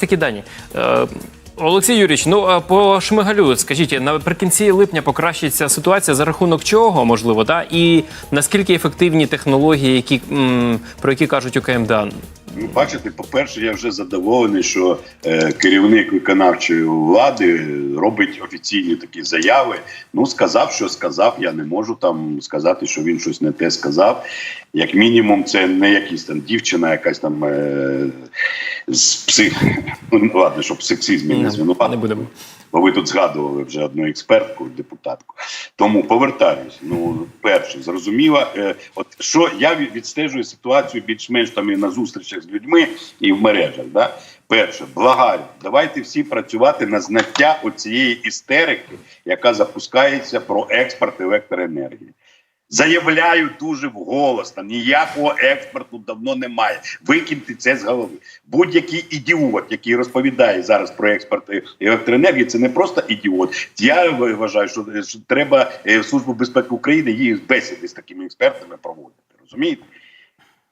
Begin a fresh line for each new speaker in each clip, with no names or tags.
такі дані. Е, Олексій Юрійович, ну по Шмигалю, скажіть, наприкінці липня покращиться ситуація за рахунок чого, можливо, та і наскільки ефективні технології, які про які кажуть у КМДА?
Бачите, по-перше, я вже задоволений, що е, керівник виконавчої влади робить офіційні такі заяви. Ну, сказав, що сказав. Я не можу там сказати, що він щось не те сказав. Як мінімум, це не якась там дівчина, якась там е, з псих. Ну, ладно, щоб сексизм не звинуватити.
Не будемо.
Бо ви тут згадували вже одну експертку, депутатку. Тому повертаюсь. Ну, перше, зрозуміло, е, от що я відстежую ситуацію більш-менш там і на зустрічах з людьми і в мережах. Да? Перше, благаю, давайте всі працювати на знаття оцієї істерики, яка запускається про експорт електроенергії. Заявляю дуже вголос, там ніякого експорту давно немає. Викиньте це з голови. Будь-який ідіот, який розповідає зараз про експорт електроенергії, це не просто ідіот. Я вважаю, що, що треба е, Службу безпеки України її бесіди з такими експертами проводити. Розумієте?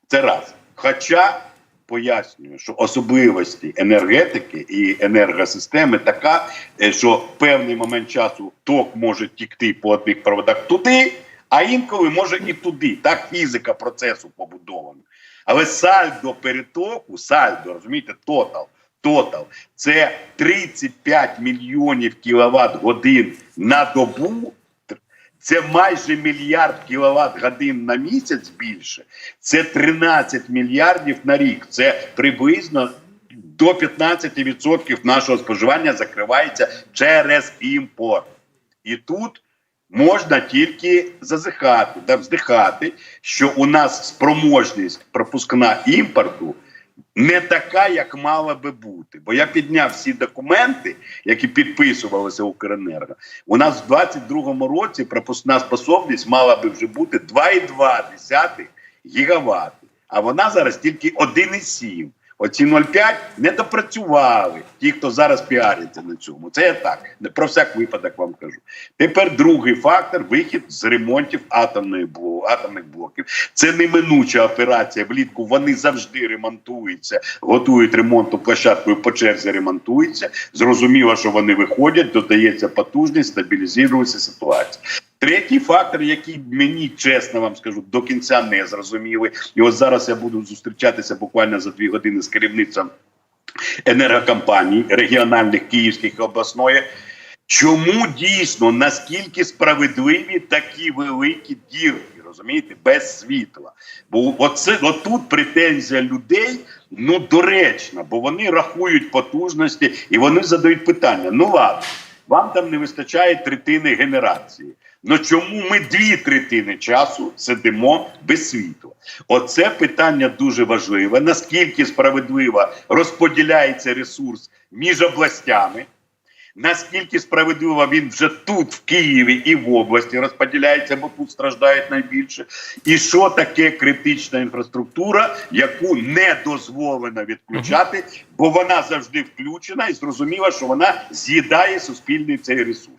Це раз. Хоча пояснюю, що особливості енергетики і енергосистеми така, е, що в певний момент часу ток може тікти по одних проводах туди, а інколи може і туди. Так фізика процесу побудована. Але сальдо перетоку, сальдо, розумієте, тотал. Тотал це 35 мільйонів кіловат годин на добу. Це майже мільярд кіловат годин на місяць більше. Це 13 мільярдів на рік. Це приблизно до 15% нашого споживання закривається через імпорт. І тут можна тільки зазихати, да, вздихати, що у нас спроможність пропускна імпорту не така, як мала би бути. Бо я підняв всі документи, які підписувалися Укренерго. У нас в 22-му році пропускна способність мала би вже бути 2,2 гігавати, а вона зараз тільки 1,7. Оці 0,5 не допрацювали ті, хто зараз піариться на цьому. Це я так про всяк випадок вам кажу. Тепер другий фактор вихід з ремонтів атомної бло, атомних блоків. Це неминуча операція. Влітку вони завжди ремонтуються, готують ремонту площадкою по черзі ремонтуються. Зрозуміло, що вони виходять, додається потужність, стабілізується ситуація. Третій фактор, який мені чесно вам скажу, до кінця не зрозуміли. І от зараз я буду зустрічатися буквально за дві години з керівництвом енергокомпаній регіональних київських і обласної. Чому дійсно наскільки справедливі такі великі дірки, розумієте, без світла? Бо оце отут претензія людей ну доречна, бо вони рахують потужності і вони задають питання: ну ладно, вам там не вистачає третини генерації. Ну чому ми дві третини часу сидимо без світла? Оце питання дуже важливе. Наскільки справедливо розподіляється ресурс між областями? Наскільки справедливо він вже тут, в Києві і в області розподіляється, бо тут страждають найбільше, і що таке критична інфраструктура, яку не дозволено відключати, бо вона завжди включена і зрозуміла, що вона з'їдає суспільний цей ресурс.